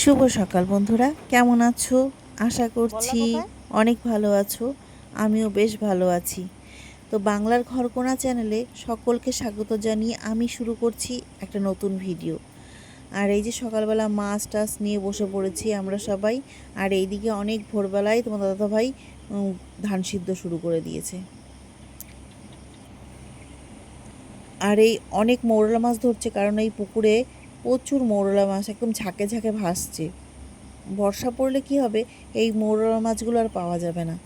শুভ সকাল বন্ধুরা কেমন আছো? আশা করছি অনেক ভালো আছো আমিও বেশ ভালো আছি। তো বাংলার ঘরকোনা চ্যানেলে সকলকে স্বাগত জানিয়ে আমি শুরু করছি একটা নতুন ভিডিও। আর এই যে সকালবেলা মাছ টাছ নিয়ে বসে পড়েছি আমরা সবাই আর এইদিকে অনেক ভোরবেলায় তোমার দাদা ভাই ধান সিদ্ধ শুরু করে দিয়েছে। আর এই অনেক মৌরলা মাছ ধরছে কারণ এই পুকুরে প্রচুর মৌরলা মাছ, একদম ঝাঁকে ঝাঁকে ভাসছে। বর্ষা পড়লে কি হবে? এই মৌরলা মাছগুলো আর পাওয়া যাবে না।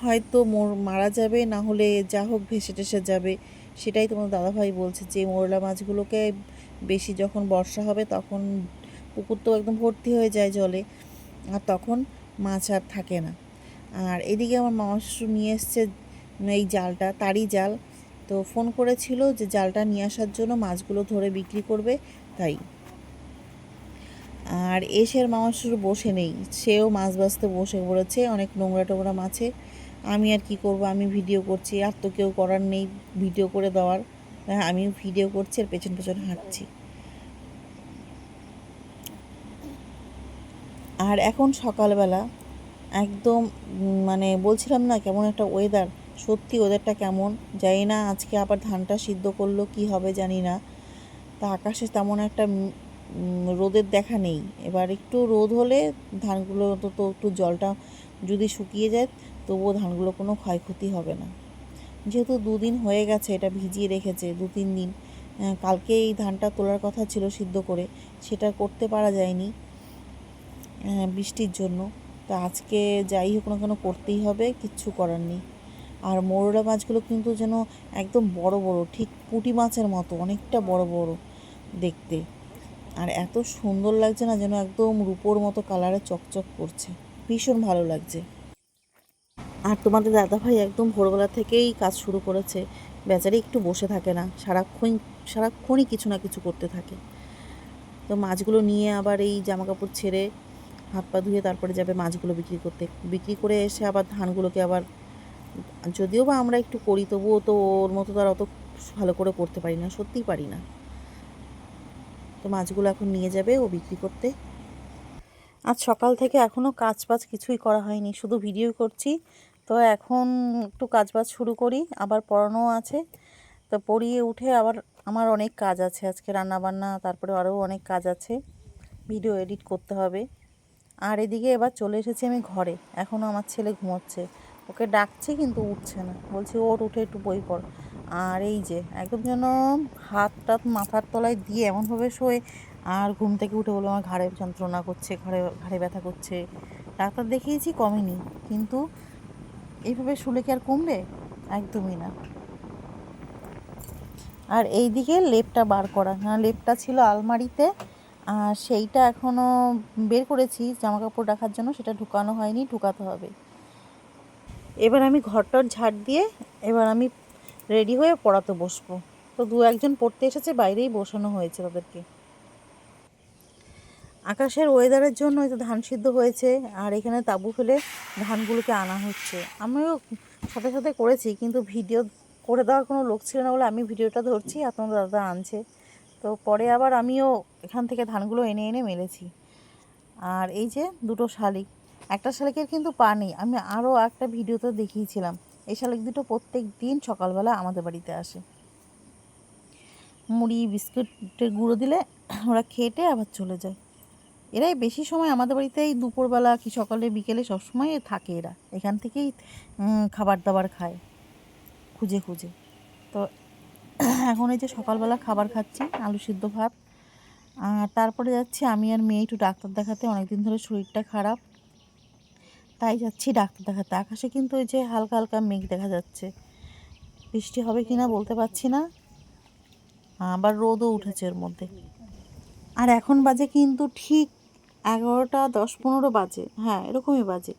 হয়তো মোর, মারা যাবে, না হলে যা হোক ভেসে টেসে যাবে। সেটাই তোমার দাদাভাই বলছে যে, মৌরলা মাছগুলোকে বেশি যখন বর্ষা হবে তখন পুকুর তো একদম ভর্তি হয়ে যায় জলে। আর তখন মাছ আর থাকে না। আর এদিকে আমার মামা শ্বশুর নিয়ে এসছে এই জালটা, তারই জাল। তো ফোন করেছিল যে, জালটা নিয়ে আসার জন্য মাছগুলো ধরে বিক্রি করবে। তাই। আর এসে আর মামা শ্বশুর বসে নেই সেও মাছ বাছতে বসে পড়েছে অনেক নোংরা টোংরা মাছে আমি আর কি করব আমি ভিডিও করছি আর তো কেউ করার নেই ভিডিও করে দেওয়ার। হ্যাঁ, আমি ভিডিও করছি আর পেছন পেছন হাঁটছি। আর এখন সকালবেলা একদম মানে বলছিলাম না কেমন একটা ওয়েদার সত্যি ওয়েদারটা কেমন? জানি না আজকে আবার ধানটা সিদ্ধ করল কি হবে জানি না। তা আকাশে তেমন একটা রোদের দেখা নেই। এবার একটু রোদ হলে ধানগুলো অন্তত একটু জলটা যদি শুকিয়ে যায়, তবুও ধানগুলো কোনো ক্ষয়ক্ষতি হবে না। যেহেতু দুদিন হয়ে গেছে এটা ভিজিয়ে রেখেছে দু তিন দিন কালকে এই ধানটা তোলার কথা ছিল সিদ্ধ করে, সেটা করতে পারা যায়নি বৃষ্টির জন্য। তো আজকে যাই হোক না কেন করতেই হবে, কিচ্ছু করার নেই। আর মোরলা মাছগুলো কিন্তু যেন একদম বড় বড়, ঠিক পুঁটি মাছের মতো, অনেকটা বড় বড়। দেখতে। আর এত সুন্দর লাগছে না যেন একদম রূপোর মতো কালারে চকচক করছে। ভীষণ ভালো লাগছে। আর তোমাদের দাদাভাই একদম ভোরবেলা থেকেই কাজ শুরু করেছে। বেচারি একটু বসে থাকে না, সারাক্ষণ, সারাক্ষণই কিছু না কিছু করতে থাকে। তো মাছগুলো নিয়ে আবার এই জামা কাপড় ছেড়ে হাত পা ধুয়ে তারপরে যাবে মাছগুলো বিক্রি করতে। বিক্রি করে এসে আবার ধানগুলোকে আবার যদিও বা আমরা একটু করি, তবুও তো ওর মতো তো আর অত ভালো করে করতে পারি না, সত্যিই পারি না। তো মাছগুলো এখন নিয়ে যাবে ও বিক্রি করতে। আজ সকাল থেকে এখনও কাজ বাজ কিছুই করা হয়নি, শুধু ভিডিও করছি। তো এখন একটু কাজ বাজ শুরু করি, আবার পড়ানো আছে। তো পড়িয়ে উঠে আবার আমার অনেক কাজ আছে, আজকে রান্না বান্না তারপরে আরও অনেক কাজ আছে। ভিডিও এডিট করতে হবে। আর এদিকে এবার চলে এসেছি আমি ঘরে এখনও আমার ছেলে ঘুমোচ্ছে। ওকে ডাকছি কিন্তু উঠছে না, বলছি ওর উঠে একটু বই পড়। আর এই যে, একদম যেন হাত টাত মাথার তলায় দিয়ে এমনভাবে শোয়ে, আর ঘুম থেকে উঠে বলে আমার ঘাড়ে যন্ত্রণা করছে, ঘাড়ে ঘাড়ে ব্যথা করছে। ডাক্তার দেখিয়েছি, কমেনি। কিন্তু এইভাবে শুলে কি আর কমবে? একদমই না। আর এই দিকে লেপটা বার করা। হ্যাঁ লেপটা ছিল আলমারিতে, আর সেইটা এখনও বের করেছি। জামা কাপড় রাখার জন্য সেটা ঢুকানো হয়নি, ঢুকাতে হবে। এবার আমি ঘরটর ঝাড় দিয়ে, এবার আমি রেডি হয়ে পড়াতে বসবো। তো দু একজন পড়তে এসেছে, বাইরেই বসানো হয়েছে তাদেরকে। আকাশের ওয়েদারের জন্য তো ধান সিদ্ধ হয়েছে, আর এখানে তাঁবু ফেলে ধানগুলোকে আনা হচ্ছে। আমিও সাথে সাথে করেছি, কিন্তু ভিডিও করে দেওয়ার কোনো লোক ছিল না বলে আমি ভিডিওটা ধরছি তোমার দাদা আনছে। তো পরে আবার আমিও এখান থেকে ধানগুলো এনে এনে মেলেছি। আর এই যে দুটো শালিক, একটা শালিকের কিন্তু পা নেই। আমি আরও একটা ভিডিওতে দেখিয়েছিলাম। এই শালিক দুটো প্রত্যেক দিন সকালবেলা আমাদের বাড়িতে আসে। মুড়ি, বিস্কুটের গুঁড়ো দিলে ওরা খেটে আবার চলে যায়। এরাই বেশি সময় আমাদের বাড়িতে এই দুপুরবেলা কি সকালে, বিকেলে সবসময় থাকে এরা। এখান থেকেই খাবার দাবার খায়, খুঁজে খুঁজে। তো এখন এই যে সকালবেলা খাবার খাচ্ছি, আলু সিদ্ধ ভাত। তারপরে যাচ্ছি আমি আর মেয়ে একটু ডাক্তার দেখাতে। অনেকদিন ধরে শরীরটা খারাপ। তাই যাচ্ছি ডাক্তার দেখাতে। আকাশে কিন্তু ওই যে হালকা হালকা মেঘ দেখা যাচ্ছে। বৃষ্টি হবে কি না বলতে পারছি না। আবার রোদও উঠেছে এর মধ্যে। আর এখন বাজে কিন্তু ঠিক এগারোটা দশ পনেরো বাজে। হ্যাঁ এরকমই বাজে।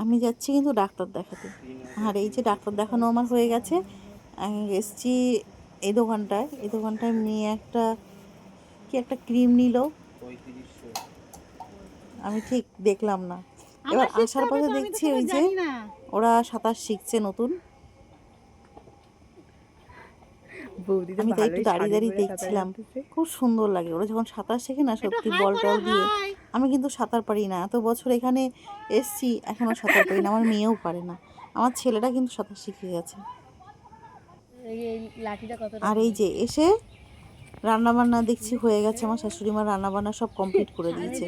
আমি যাচ্ছি কিন্তু ডাক্তার দেখাতে। আর এই যে ডাক্তার দেখানো আমার হয়ে গেছে। এসছি এই দোকানটায়। এই দোকানটায় মেয়ে একটা, কি একটা ক্রিম নিল। আমি ঠিক দেখলাম না। এবার আসার পথে দেখছি ওই যে ওরা সাঁতার শিখছে নতুন। আমি তাই একটু দাঁড়িয়ে দাঁড়িয়ে দেখছিলাম। খুব সুন্দর লাগে ওরা যখন সাঁতার শেখে না সত্যি বল টল দিয়ে আমি কিন্তু সাঁতার পারি না। এত বছর এখানে এসছি এখনও সাঁতার পারি না আমার মেয়েও পারে না। আমার ছেলেটা কিন্তু সাঁতার শিখে গেছে। আর এই যে এসে রান্নাবান্না দেখছি হয়ে গেছে আমার শাশুড়ি মা রান্নাবান্না সব কমপ্লিট করে দিয়েছে।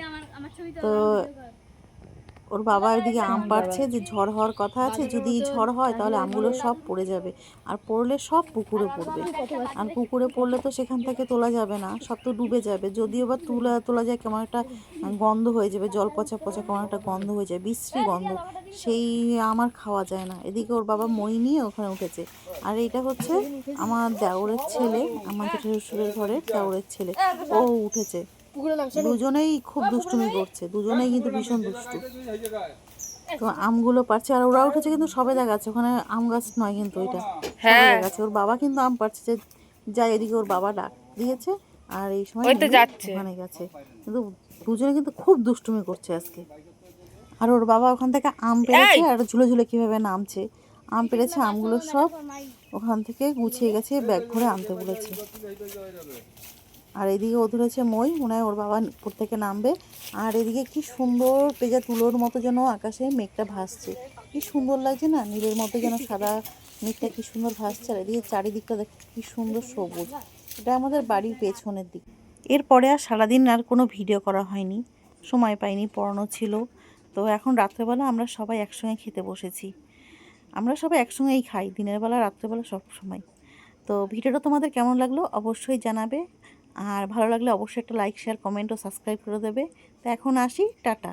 তো ওর বাবা এদিকে আম পাড়ছে যে ঝড় হওয়ার কথা আছে যদি ঝড় হয় তাহলে আমগুলো সব পড়ে যাবে। আর পড়লে সব পুকুরে পড়বে। আর পুকুরে পড়লে তো সেখান থেকে তোলা যাবে না সব তো ডুবে যাবে। যদিও বা তুলা তোলা যায় কেমন একটা গন্ধ হয়ে যাবে জল পচা পচা কেমন একটা গন্ধ হয়ে যায় বিশ্রী গন্ধ। সেই আমার খাওয়া যায় না। এদিকে ওর বাবা মই নিয়ে ওখানে উঠেছে। আর এইটা হচ্ছে আমার দেওরের ছেলে আমার জেঠা শ্বশুরের ঘরের দেওরের ছেলে। ও উঠেছে। দুজনেই খুব দুষ্টুমি করছে দুজনেই কিন্তু ভীষণ দুষ্টু। তো আমগুলো পারছে আর ওরা উঠেছে কিন্তু সবেদা গাছ ওখানে আম গাছ নয় কিন্তু ওইটা সবেদা গাছে ওর বাবা কিন্তু আম পারছে যে যাই এদিকে ওর বাবা ডাক দিয়েছে আর এই সময় ওই তো উনি যাচ্ছে। ওখানে গেছে। কিন্তু দুজনে কিন্তু খুব দুষ্টুমি করছে আজকে। আর ওর বাবা ওখান থেকে আম পেরেছে আর ঝুলে ঝুলে কীভাবে নামছে। আম পেরেছে আমগুলো সব ওখান থেকে গুছিয়ে গেছে ব্যাগ ভরে আনতে বলেছে। আর এদিকে ও ধরেছে মই, মনে ওর বাবা উপর থেকে নামবে। আর এদিকে কি সুন্দর পেজা তুলোর মতো যেন আকাশে মেঘটা ভাসছে। কি সুন্দর লাগছে না? নীলের মতো যেন সাদা মেঘটা কি সুন্দর ভাসছে। আর এদিকে চারিদিকটা দেখ, কি সুন্দর সবুজ। এটা আমাদের বাড়ির পেছনের দিক। এরপরে আর সারাদিন আর কোনো ভিডিও করা হয়নি। সময় পাইনি, পড়ানো ছিল। তো এখন রাত্রেবেলা আমরা সবাই একসঙ্গে খেতে বসেছি। আমরা সবাই একসঙ্গেই খাই, দিনের বেলা রাত্রেবেলা সব সময়। তো ভিডিওটা তোমাদের কেমন লাগল অবশ্যই জানাবে। আর ভালো লাগলে অবশ্যই একটা লাইক শেয়ার কমেন্ট ও সাবস্ক্রাইব করে দেবে। তো এখন আসি, টাটা।